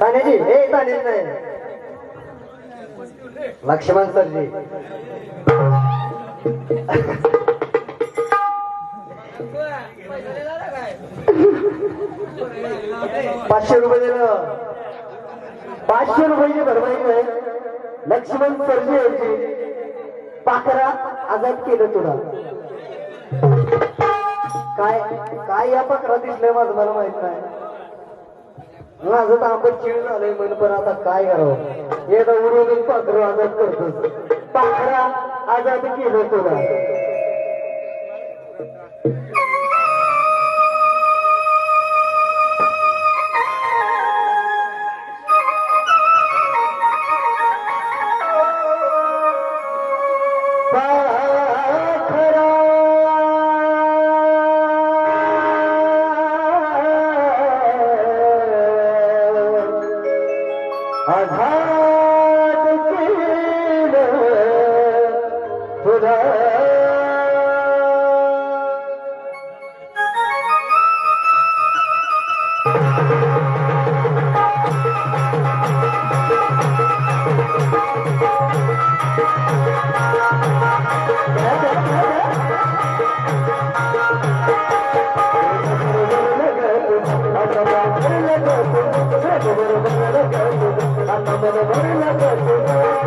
तान्याजी हे तान्याजी नाही लक्ष्मण सरजी. पाचशे रुपये दिलं. पाचशे रुपयाची भरपाई आहे लक्ष्मण सरजी यांची पाखरा आजाद केलं तुला. काय काय या पाखरा दिसलंय माझं मला माहीत नाही. माझं तर आपण चिड झालंय म्हण पण आता काय करावं? एकदा उडवून पात्र आजाद करतो पाखरा आजाद केलं तुला. आझाद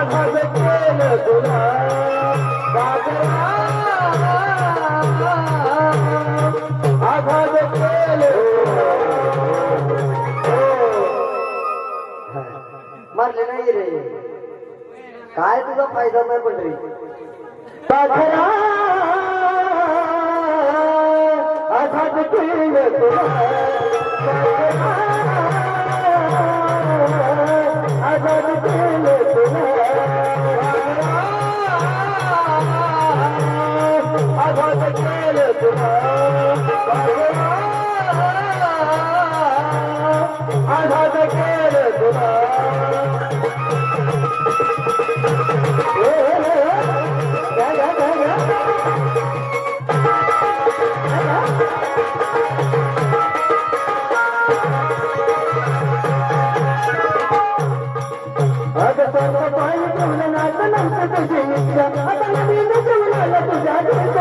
आझाद केलं तुला मारले नाही रे. काय तुझा फायदा नाही पण रे. पाखरा तुला.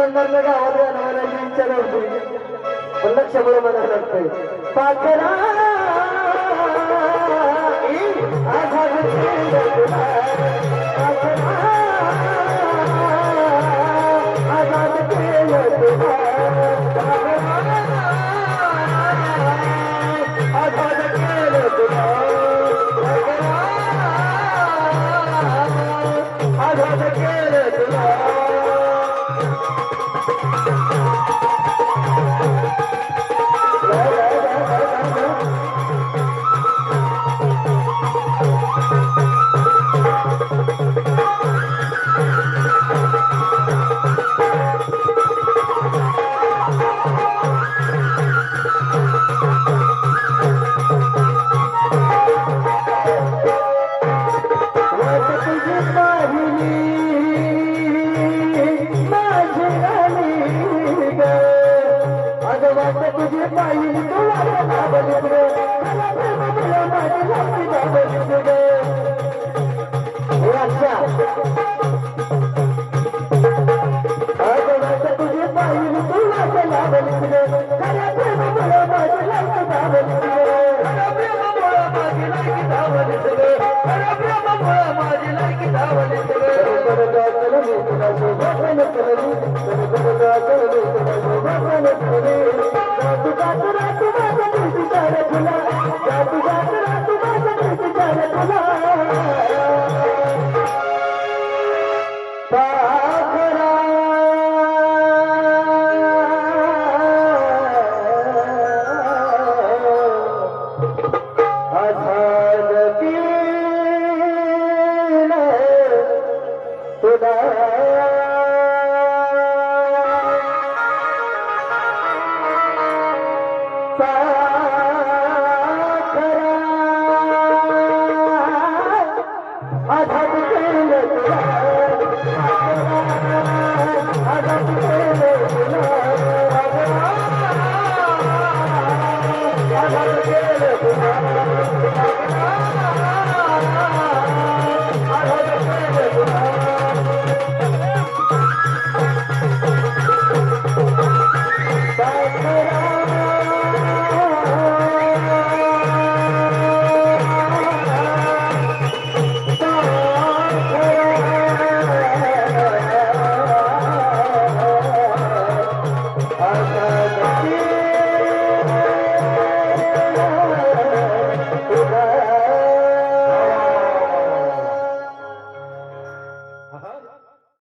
نه لڪشيه معنيٰ لڳي